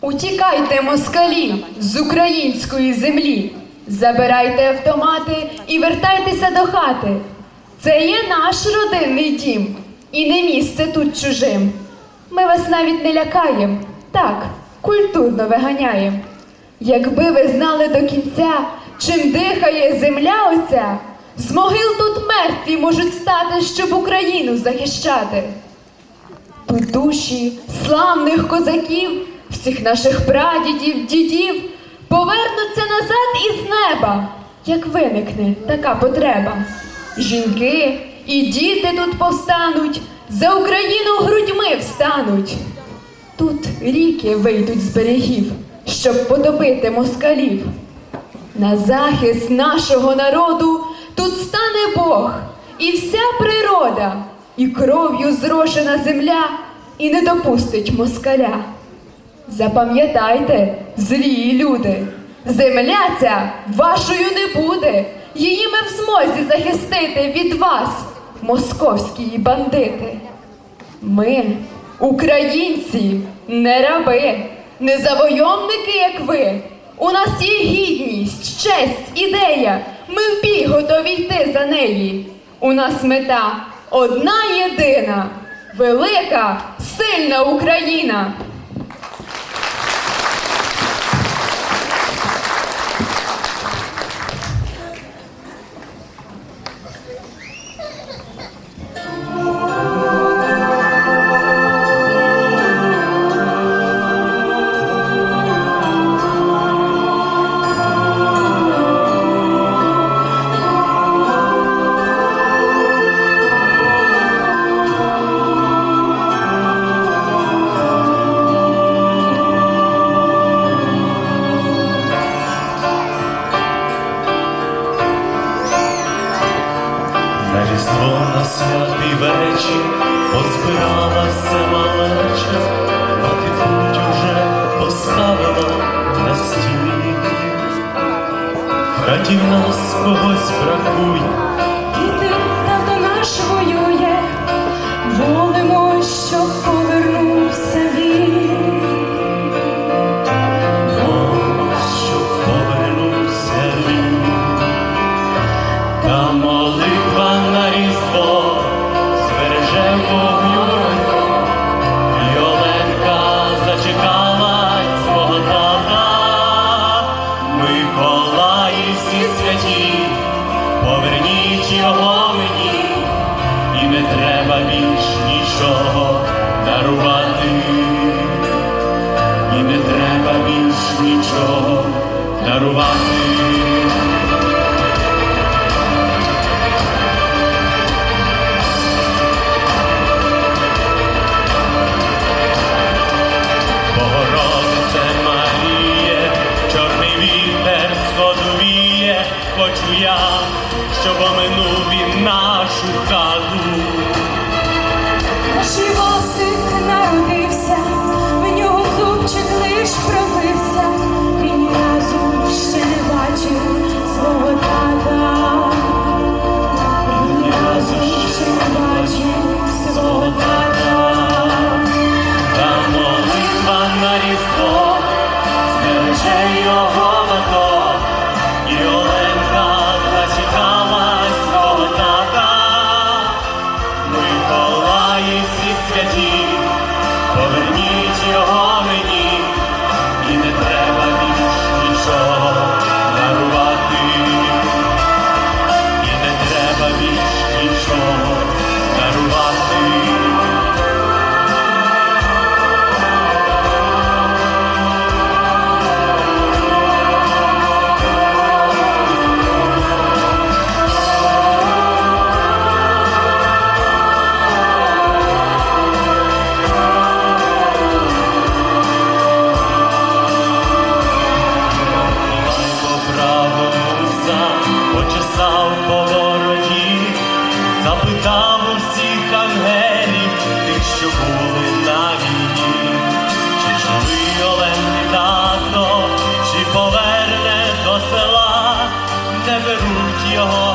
Утікайте, москалі, з української землі. Забирайте автомати і вертайтеся до хати. Це є наш родинний дім, і не місце тут чужим. Ми вас навіть не лякаєм, так, культурно виганяєм. Якби ви знали до кінця, чим дихає земля оця, з могил тут мертві можуть стати, щоб Україну захищати. Тут душі славних козаків, всіх наших прадідів, дідів повернуться назад із неба, як виникне така потреба. Жінки і діти тут повстануть, за Україну грудьми встануть. Тут ріки вийдуть з берегів, щоб потопити москалів. На захист нашого народу тут стане Бог і вся природа, і кров'ю зрошена земля, і не допустить москаля. Запам'ятайте, злі люди, земля ця вашою не буде, її ми в змозі захистити від вас, московські бандити. Ми, українці, не раби, не завойовники, як ви. У нас є гідність, честь, ідея. Ми в бій готові йти за неї. У нас мета одна єдина, велика, сильна Україна. Позбиралася малеча, поставила на стіл. Хаті нас когось бракує, нічого дарувати. І не треба більш нічого дарувати. Хочу я, щоб сказав повороті, запитав усіх всіх ангелів, тих, що були на війні, чи живий Олені тато, чи поверне до села, не беруть його.